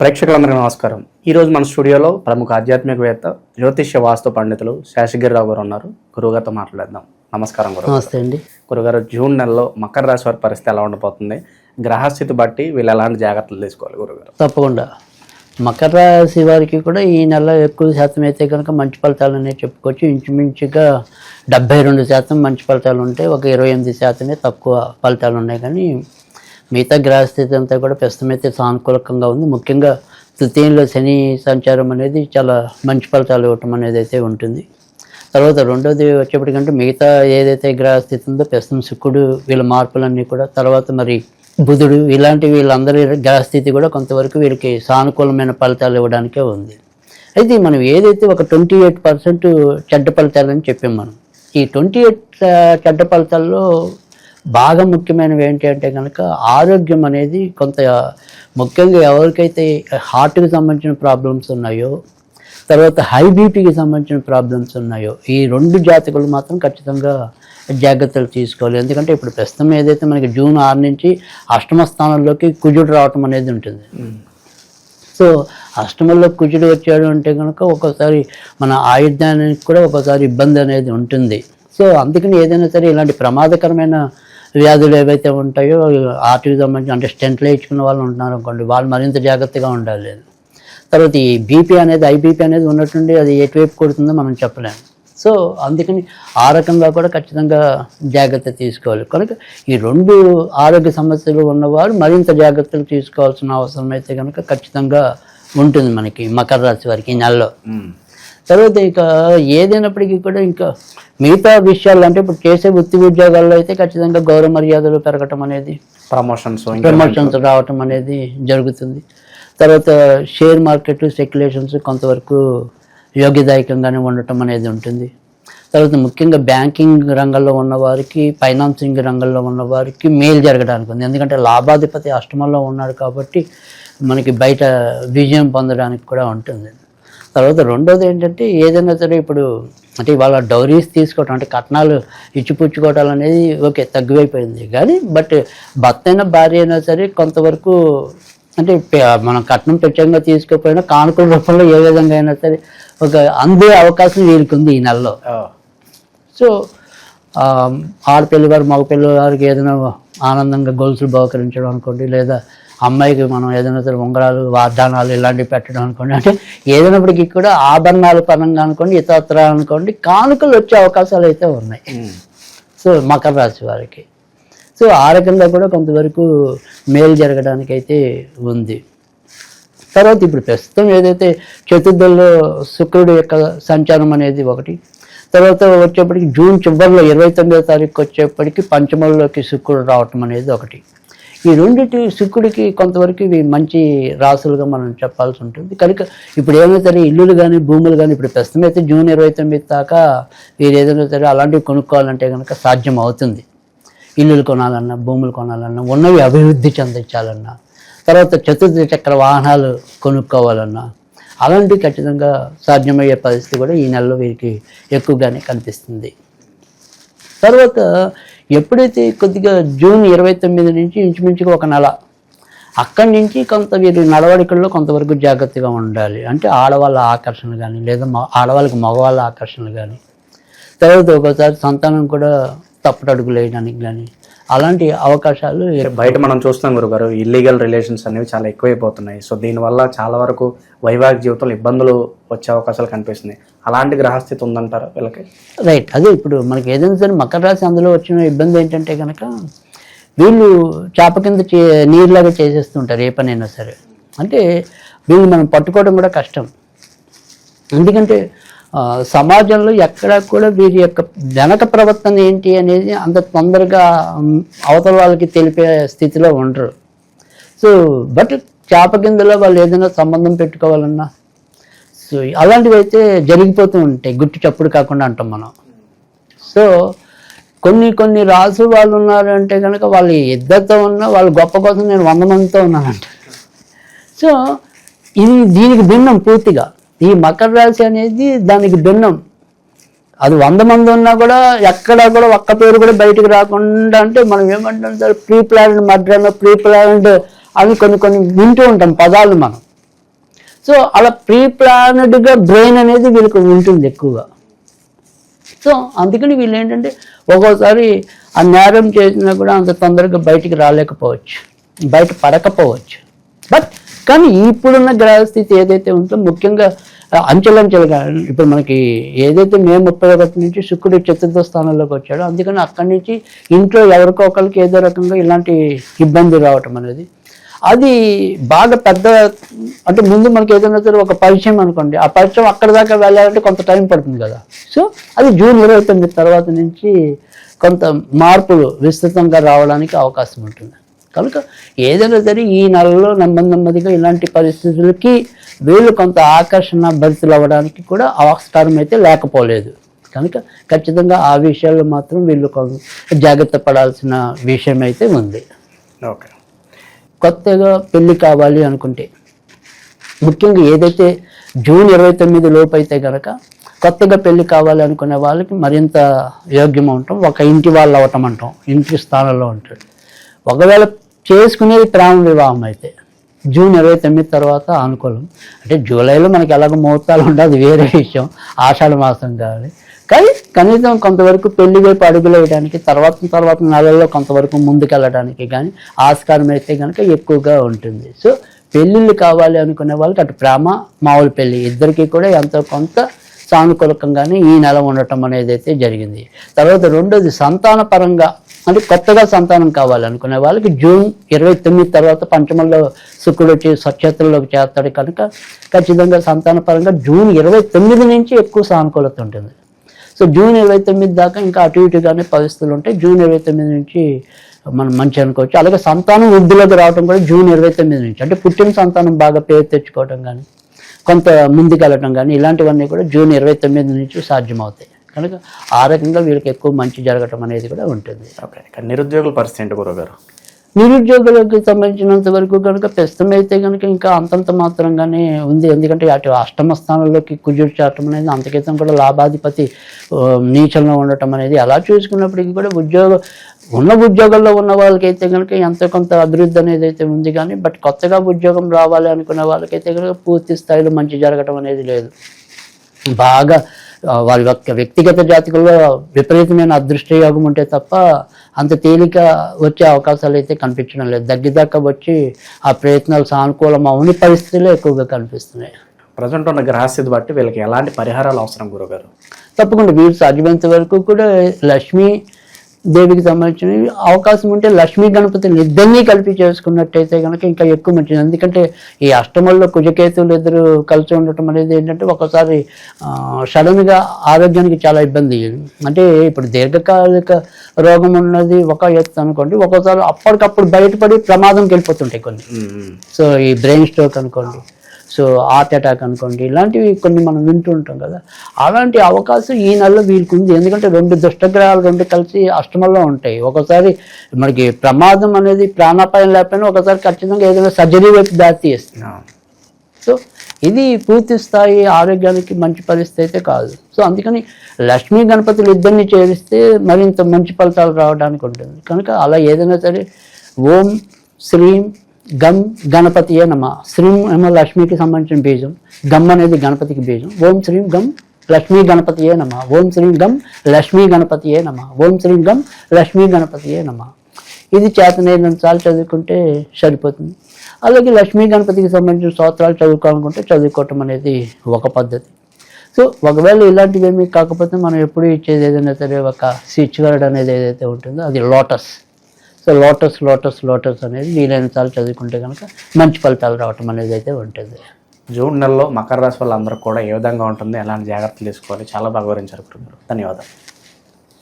ప్రేక్షకులందరికీ నమస్కారం. ఈరోజు మన స్టూడియోలో ప్రముఖ ఆధ్యాత్మికవేత్త జ్యోతిష్య వాస్తు పండితులు శేషగిరిరావు గారు ఉన్నారు. గురువుగారితో మాట్లాడేద్దాం. నమస్కారం గురువు నమస్తే అండి. గురుగారు జూన్ నెలలో మకర రాశి వారి పరిస్థితి ఎలా ఉండబోతుంది గ్రహస్థితి బట్టి వీళ్ళు ఎలాంటి జాగ్రత్తలు తీసుకోవాలి గురుగారు తప్పకుండా. మకర రాశి వారికి కూడా ఈ నెల ఎక్కువ శాతం అయితే కనుక మంచి ఫలితాలు అనేవి చెప్పుకోవచ్చు. ఇంచుమించుగా డెబ్బై రెండు శాతం మంచి ఫలితాలు ఉంటాయి ఒక ఇరవై ఎనిమిది శాతమే తక్కువ ఫలితాలు ఉన్నాయి కానీ మిగతా గ్రహస్థితి అంతా కూడా ప్రస్తుతమైతే సానుకూలకంగా ఉంది. ముఖ్యంగా తృతీయంలో శని సంచారం అనేది చాలా మంచి ఫలితాలు ఇవ్వటం అనేది అయితే ఉంటుంది. తర్వాత రెండోది వచ్చేప్పటికంటే మిగతా ఏదైతే గ్రహస్థితి ఉందో ప్రస్తుతం శుక్రుడు వీళ్ళ మార్పులన్నీ కూడా తర్వాత మరి బుధుడు ఇలాంటి వీళ్ళందరి గ్రహస్థితి కూడా కొంతవరకు వీళ్ళకి సానుకూలమైన ఫలితాలు ఇవ్వడానికే ఉంది. అయితే మనం ఏదైతే ఒక ట్వంటీ ఎయిట్ పర్సెంట్ చెడ్డ ఫలితాలని చెప్పాం మనం ఈ ట్వంటీ ఎయిట్ చెడ్డ ఫలితాల్లో బాగా ముఖ్యమైనవి ఏంటి అంటే కనుక ఆరోగ్యం అనేది కొంత ముఖ్యంగా ఎవరికైతే హార్ట్కి సంబంధించిన ప్రాబ్లమ్స్ ఉన్నాయో తర్వాత హై బీపీకి సంబంధించిన ప్రాబ్లమ్స్ ఉన్నాయో ఈ రెండు జాతకులు మాత్రం ఖచ్చితంగా జాగ్రత్తలు తీసుకోవాలి. ఎందుకంటే ఇప్పుడు ప్రస్తుతం ఏదైతే మనకి జూన్ ఆరు నుంచి అష్టమ స్థానంలోకి కుజుడు రావటం అనేది ఉంటుంది. సో అష్టమంలో కుజుడు వచ్చాడు అంటే కనుక ఒక్కోసారి మన ఆయుర్దానికి కూడా ఒక్కోసారి ఇబ్బంది అనేది ఉంటుంది. సో అందుకని ఏదైనా సరే ఇలాంటి ప్రమాదకరమైన వ్యాధులు ఏవైతే ఉంటాయో వాటికి సంబంధించి అంటే స్టెంట్లు వేయించుకున్న వాళ్ళు ఉంటున్నారు అనుకోండి వాళ్ళు మరింత జాగ్రత్తగా ఉండాలి తర్వాత ఈ బీపీ అనేది ఐబీపీ అనేది ఉన్నట్టుండి అది ఎటువైపు కొడుతుందో మనం చెప్పలేము. సో అందుకని ఆ రకంగా కూడా ఖచ్చితంగా జాగ్రత్త తీసుకోవాలి. కనుక ఈ రెండు ఆరోగ్య సమస్యలు ఉన్నవారు మరింత జాగ్రత్తలు తీసుకోవాల్సిన అవసరం అయితే కనుక ఖచ్చితంగా ఉంటుంది మనకి మకర రాశి వారికి ఈ నెలలో. తర్వాత ఇక ఏదైనప్పటికీ కూడా ఇంకా మిగతా విషయాలు అంటే ఇప్పుడు చేసే వృత్తి ఉద్యోగాల్లో అయితే ఖచ్చితంగా గౌరవ మర్యాదలు పెరగటం అనేది ప్రమోషన్స్ ప్రమోషన్స్ రావటం అనేది జరుగుతుంది. తర్వాత షేర్ మార్కెట్ స్పెక్యులేషన్స్ కొంతవరకు యోగ్యదాయకంగానే ఉండటం అనేది ఉంటుంది. తర్వాత ముఖ్యంగా బ్యాంకింగ్ రంగంలో ఉన్న వారికి ఫైనాన్సింగ్ రంగంలో ఉన్న వారికి మేలు జరగడానికి ఉంది. ఎందుకంటే లాభాధిపతి అష్టమంలో ఉన్నాడు కాబట్టి మనకి బయట విజయం పొందడానికి కూడా ఉంటుంది. తర్వాత రెండోది ఏంటంటే ఏదైనా సరే ఇప్పుడు అంటే ఇవాళ డౌరీస్ తీసుకోవటం అంటే కట్నాలు ఇచ్చిపుచ్చుకోవటాలు అనేది ఓకే తగ్గిపోయింది కానీ బట్ భర్త అయినా భార్య అయినా సరే కొంతవరకు అంటే మనం కట్నం ప్రత్యేకంగా తీసుకోకపోయినా కానుకల రూపంలో ఏ విధంగా అయినా సరే ఒక అందే అవకాశం వీరికి ఉంది ఈ నెలలో. సో ఆ, ఆడపిల్లి వారు మగ పిల్లల వారికి ఏదైనా ఆనందంగా గొలుసులు బహుకరించడం అనుకోండి లేదా అమ్మాయికి మనం ఏదైనా ఉంగరాలు వాగ్దానాలు ఇలాంటివి పెట్టడం అనుకోండి. అంటే ఏదైనప్పటికీ కూడా ఆభరణాల పరంగా అనుకోండి ఇతరత్ర అనుకోండి కానుకలు వచ్చే అవకాశాలు అయితే ఉన్నాయి. సో మకర రాశి వారికి. సో ఆ రకంగా కూడా కొంతవరకు మేలు జరగడానికి అయితే ఉంది. తర్వాత ఇప్పుడు ప్రస్తుతం ఏదైతే చతుర్థంలో శుక్రుడు యొక్క సంచారం అనేది ఒకటి తర్వాత వచ్చేప్పటికి జూన్ చివరిలో ఇరవై తొమ్మిదో తారీఖు వచ్చేప్పటికి పంచమంలోకి శుక్రుడు రావటం అనేది ఒకటి. ఈ రెండింటి శుక్రుడికి కొంతవరకు ఇవి మంచి రాసులుగా మనం చెప్పాల్సి ఉంటుంది. కనుక ఇప్పుడు ఏమైతే సరే ఇల్లులు కానీ భూములు కానీ ఇప్పుడు ప్రస్తుతం అయితే జూన్ ఇరవై తొమ్మిది దాకా వీరు ఏదైనా సరే అలాంటివి కొనుక్కోవాలంటే కనుక సాధ్యం అవుతుంది. ఇల్లులు కొనాలన్నా భూములు కొనాలన్నా ఉన్నవి అభివృద్ధి చెందించాలన్నా తర్వాత చతుర్థ చక్ర వాహనాలు కొనుక్కోవాలన్నా అలాంటివి ఖచ్చితంగా సాధ్యమయ్యే పరిస్థితి కూడా ఈ నెలలో వీరికి ఎక్కువగానే కనిపిస్తుంది. తర్వాత ఎప్పుడైతే కొద్దిగా జూన్ ఇరవై తొమ్మిది నుంచి ఇంచుమించుగా ఒక నెల అక్కడి నుంచి కొంత వీరి నడవడికల్లో కొంతవరకు జాగ్రత్తగా ఉండాలి. అంటే ఆడవాళ్ళ ఆకర్షణ కానీ లేదా మ- ఆడవాళ్ళకి మగవాళ్ళ ఆకర్షణ కానీ తర్వాత ఒకసారి సంతానం కూడా తప్పుటడుగులు వేయడానికి కానీ అలాంటి అవకాశాలు బయట మనం చూస్తాం గురుగారు ఇల్లీగల్ రిలేషన్స్ అనేవి చాలా ఎక్కువైపోతున్నాయి. సో దీనివల్ల చాలా వరకు వైవాహిక జీవితంలో ఇబ్బందులు వచ్చే అవకాశాలు కనిపిస్తున్నాయి. అలాంటి గ్రహస్థితి ఉందంటారా వీళ్ళకి? రైట్ అదే ఇప్పుడు మనకి ఏదైనా సరే మకర రాశి అందులో వచ్చిన ఇబ్బంది ఏంటంటే కనుక వీళ్ళు చేప కింద చే నీరులాగా చేసేస్తుంటారు ఏ పనైనా సరే. అంటే వీళ్ళు మనం పట్టుకోవడం కూడా కష్టం. ఎందుకంటే సమాజంలో ఎక్కడా కూడా వీరి యొక్క వెనక ప్రవర్తన ఏంటి అనేది అంత తొందరగా అవతల వాళ్ళకి తెలిపే స్థితిలో ఉండరు. సో బట్ చేప కిందలో వాళ్ళు ఏదైనా సంబంధం పెట్టుకోవాలన్నా సో అలాంటివి అయితే జరిగిపోతూ ఉంటాయి. గుట్టు చప్పుడు కాకుండా అంటాం మనం. సో కొన్ని కొన్ని రాసు వాళ్ళు ఉన్నారు అంటే కనుక వాళ్ళు ఇద్దరితో ఉన్న వాళ్ళు గొప్ప కోసం నేను వంద మందితో ఉన్నానంట. సో ఇది దీనికి భిన్నం పూర్తిగా. ఈ మకర రాశి అనేది దానికి భిన్నం. అది వంద మంది ఉన్నా కూడా ఎక్కడ కూడా ఒక్క పేరు కూడా బయటికి రాకుండా అంటే మనం ఏమంటాం sir? Pre planned murder pre planned అవి కొన్ని కొన్ని వింటూ ఉంటాం పదాలు మనం. సో అలా ప్రీ ప్లానెడ్గా బ్రెయిన్ అనేది వీళ్ళకి ఉంటుంది ఎక్కువగా. సో అందుకని వీళ్ళు ఏంటంటే ఒక్కోసారి ఆ నేరం చేసినా కూడా అంత తొందరగా బయటికి రాలేకపోవచ్చు. బయట పడకపోవచ్చు. బట్ కానీ ఇప్పుడున్న గ్రహస్థితి ఏదైతే ఉందో ముఖ్యంగా అంచెలంచెలుగా ఇప్పుడు మనకి ఏదైతే మే ముప్పై ఒకటి నుంచి శుక్రుడు చతుర్థ స్థానంలోకి వచ్చాడో అందుకని అక్కడి నుంచి ఇంట్లో ఎవరికో ఒకరికి ఏదో రకంగా ఇలాంటి ఇబ్బంది రావటం అనేది. అది బాగా పెద్ద అంటే ముందు మనకి ఏదైనా సరే ఒక పరిచయం అనుకోండి ఆ పరిచయం అక్కడ దాకా వెళ్ళాలంటే కొంత టైం పడుతుంది కదా. సో అది జూన్ ఇరవై తొమ్మిది తర్వాత నుంచి కొంత మార్పులు విస్తృతంగా రావడానికి అవకాశం ఉంటుంది. కనుక ఏదైనా సరే ఈ నెలలో నెమ్మది నెమ్మదిగా ఇలాంటి పరిస్థితులకి వీళ్ళు కొంత ఆకర్షణ భరితులు అవ్వడానికి కూడా ఆస్కారం అయితే లేకపోలేదు. కనుక ఖచ్చితంగా ఆ విషయాల్లో మాత్రం వీళ్ళు కొంత జాగ్రత్త పడాల్సిన విషయం అయితే ఉంది. ఓకే. కొత్తగా పెళ్ళి కావాలి అనుకుంటే ముఖ్యంగా ఏదైతే జూన్ ఇరవై తొమ్మిది లోపు అయితే కనుక కొత్తగా పెళ్ళి కావాలి అనుకునే వాళ్ళకి మరింత యోగ్యం ఉంటాం ఒక ఇంటి వాళ్ళు అవటం అంటాం. ఇంటి స్థానంలో ఉంటాడు ఒకవేళ చేసుకునేది ప్రేమ వివాహం అయితే. జూన్ ఇరవై తొమ్మిది తర్వాత అనుకూలం. అంటే జూలైలో మనకి ఎలాగో ముహూర్తాలు ఉండదు వేరే విషయం. ఆషాఢ మాసం కావాలి. కానీ కనీసం కొంతవరకు పెళ్ళి వైపు అడుగులు వేయడానికి తర్వాత తర్వాత నెలల్లో కొంతవరకు ముందుకెళ్ళడానికి కానీ ఆస్కారం అయితే కనుక ఎక్కువగా ఉంటుంది. సో పెళ్ళిళ్ళు కావాలి అనుకునే వాళ్ళకి అటు ప్రేమ మామూలు పెళ్ళి. ఇద్దరికి కూడా ఎంతో కొంత సానుకూలకంగానే ఈ నెల ఉండటం అనేది అయితే జరిగింది. తర్వాత రెండోది సంతాన పరంగా అంటే కొత్తగా సంతానం కావాలనుకునే వాళ్ళకి జూన్ ఇరవై తొమ్మిది తర్వాత పంచమంలో శుక్రుడు వచ్చి స్వచ్ఛతల్లోకి చేస్తాడు కనుక ఖచ్చితంగా సంతాన పరంగా జూన్ ఇరవై తొమ్మిది నుంచి ఎక్కువ సానుకూలత ఉంటుంది. సో జూన్ ఇరవై తొమ్మిది దాకా ఇంకా అటు ఇటుగానే పరిస్థితులు ఉంటాయి. జూన్ ఇరవై తొమ్మిది నుంచి మనం మంచి అనుకోవచ్చు. అలాగే సంతానం వృద్ధిలోకి రావడం కూడా జూన్ ఇరవై తొమ్మిది నుంచి. అంటే పుట్టిన సంతానం బాగా పేరు తెచ్చుకోవడం కానీ కొంత ముందుకెళ్ళటం కానీ ఇలాంటివన్నీ కూడా జూన్ ఇరవై తొమ్మిది నుంచి సాధ్యమవుతాయి. కనుక ఆ రకంగా వీళ్ళకి ఎక్కువ మంచి జరగటం అనేది కూడా ఉంటుంది. నిరుద్యోగుల పరిస్థితి ఏంటి గురుగారు నిరుద్యోగులకు సంబంధించినంత వరకు కనుక ప్రస్తుతం అయితే కనుక ఇంకా అంతంత మాత్రంగానే ఉంది. ఎందుకంటే అటు అష్టమ స్థానంలోకి కుజుడు చేరటం అనేది అంతకితం కూడా లాభాధిపతి నీచంలో ఉండటం అనేది అలా చూసుకున్నప్పటికీ కూడా ఉద్యోగ ఉన్న ఉద్యోగాల్లో ఉన్న వాళ్ళకైతే కనుక ఎంతో కొంత అభివృద్ధి అనేది అయితే ఉంది కానీ బట్ కొత్తగా ఉద్యోగం రావాలి అనుకున్న వాళ్ళకైతే కనుక పూర్తి స్థాయిలో మంచి జరగటం అనేది లేదు. బాగా వారి యొక్క వ్యక్తిగత జాతకుల్లో విపరీతమైన అదృష్ట యోగం ఉంటే తప్ప అంత తేలిక వచ్చే అవకాశాలు అయితే కనిపించడం లేదు. దగ్గరదాకా వచ్చి ఆ ప్రయత్నాలు సానుకూలం అవని పరిస్థితులే ఎక్కువగా కనిపిస్తున్నాయి. ప్రజెంట్ ఉన్న గ్రహస్థితి బట్టి వీళ్ళకి ఎలాంటి పరిహారాలు అవసరం గురుగారు? తప్పకుండా వీరు సాధ్యమైనంత వరకు కూడా లక్ష్మీ దేవికి సంబంధించిన అవకాశం ఉంటే లక్ష్మీ గణపతిని ఇద్దరినీ కలిపి చేసుకున్నట్టయితే కనుక ఇంకా ఎక్కువ మంచిది. ఎందుకంటే ఈ అష్టమంలో కుజకేతువులు ఇద్దరు కలిసి ఉండటం అనేది ఏంటంటే ఒకసారి సడన్గా ఆరోగ్యానికి చాలా ఇబ్బంది. అంటే ఇప్పుడు దీర్ఘకాలిక రోగం ఉన్నది ఒక ఎత్తు అనుకోండి ఒక్కోసారి అప్పటికప్పుడు బయటపడి ప్రమాదంకి వెళ్ళిపోతుంటాయి కొన్ని. సో ఈ బ్రెయిన్ స్ట్రోక్ అనుకోండి. సో హార్ట్ అటాక్ అనుకోండి ఇలాంటివి కొన్ని మనం వింటూ ఉంటాం కదా. అలాంటి అవకాశం ఈ నెలలో వీరికి ఉంది ఎందుకంటే రెండు దుష్టగ్రహాలు రెండు కలిసి అష్టమంలో ఉంటాయి. ఒకసారి మనకి ప్రమాదం అనేది ప్రాణాపాయం లేకపోయినా ఒకసారి ఖచ్చితంగా ఏదైనా సర్జరీ వైపు దారి తీస్తున్నాం సో ఇది పూర్తి స్థాయి ఆరోగ్యానికి మంచి పరిస్థితి అయితే కాదు. సో అందుకని లక్ష్మీ గణపతులు ఇద్దరిని చేరిస్తే మరింత మంచి ఫలితాలు రావడానికి ఉంటుంది. కనుక అలా ఏదైనా సరే ఓం శ్రీం గం గణపతియే నమ. శ్రీం ఏమో లక్ష్మికి సంబంధించిన బీజం. గమ్ అనేది గణపతికి బీజం. ఓం శ్రీం గం లక్ష్మీ గణపతియే నమ. ఓం శ్రీం గం లక్ష్మీ గణపతియే నమ. ఓం శ్రీం గం లక్ష్మీ గణపతియే నమ. ఇది చేతనైనంత సార్లు చదువుకుంటే సరిపోతుంది. అలాగే లక్ష్మీ గణపతికి సంబంధించిన స్తోత్రాలు చదువుకోవాలనుకుంటే చదువుకోవటం అనేది ఒక పద్ధతి. సో ఒకవేళ ఇలాంటివి ఏమీ కాకపోతే మనం ఎప్పుడు ఇచ్చేది ఏదైనా సరే ఒక స్విచ్ గార్డ్ అనేది ఏదైతే ఉంటుందో అది lotus. So lotus lotus lotus అనేది వీలైనసార్లు చదువుకుంటే కనుక మంచి ఫలితాలు రావటం అనేది అయితే ఉంటుంది. జూన్ నెలలో మకర రాశి వాళ్ళందరూ కూడా ఏ విధంగా ఉంటుంది? ఎలాంటి జాగ్రత్తలు తీసుకోవాలి? చాలా బాగా వివరించారు ధన్యవాదాలు.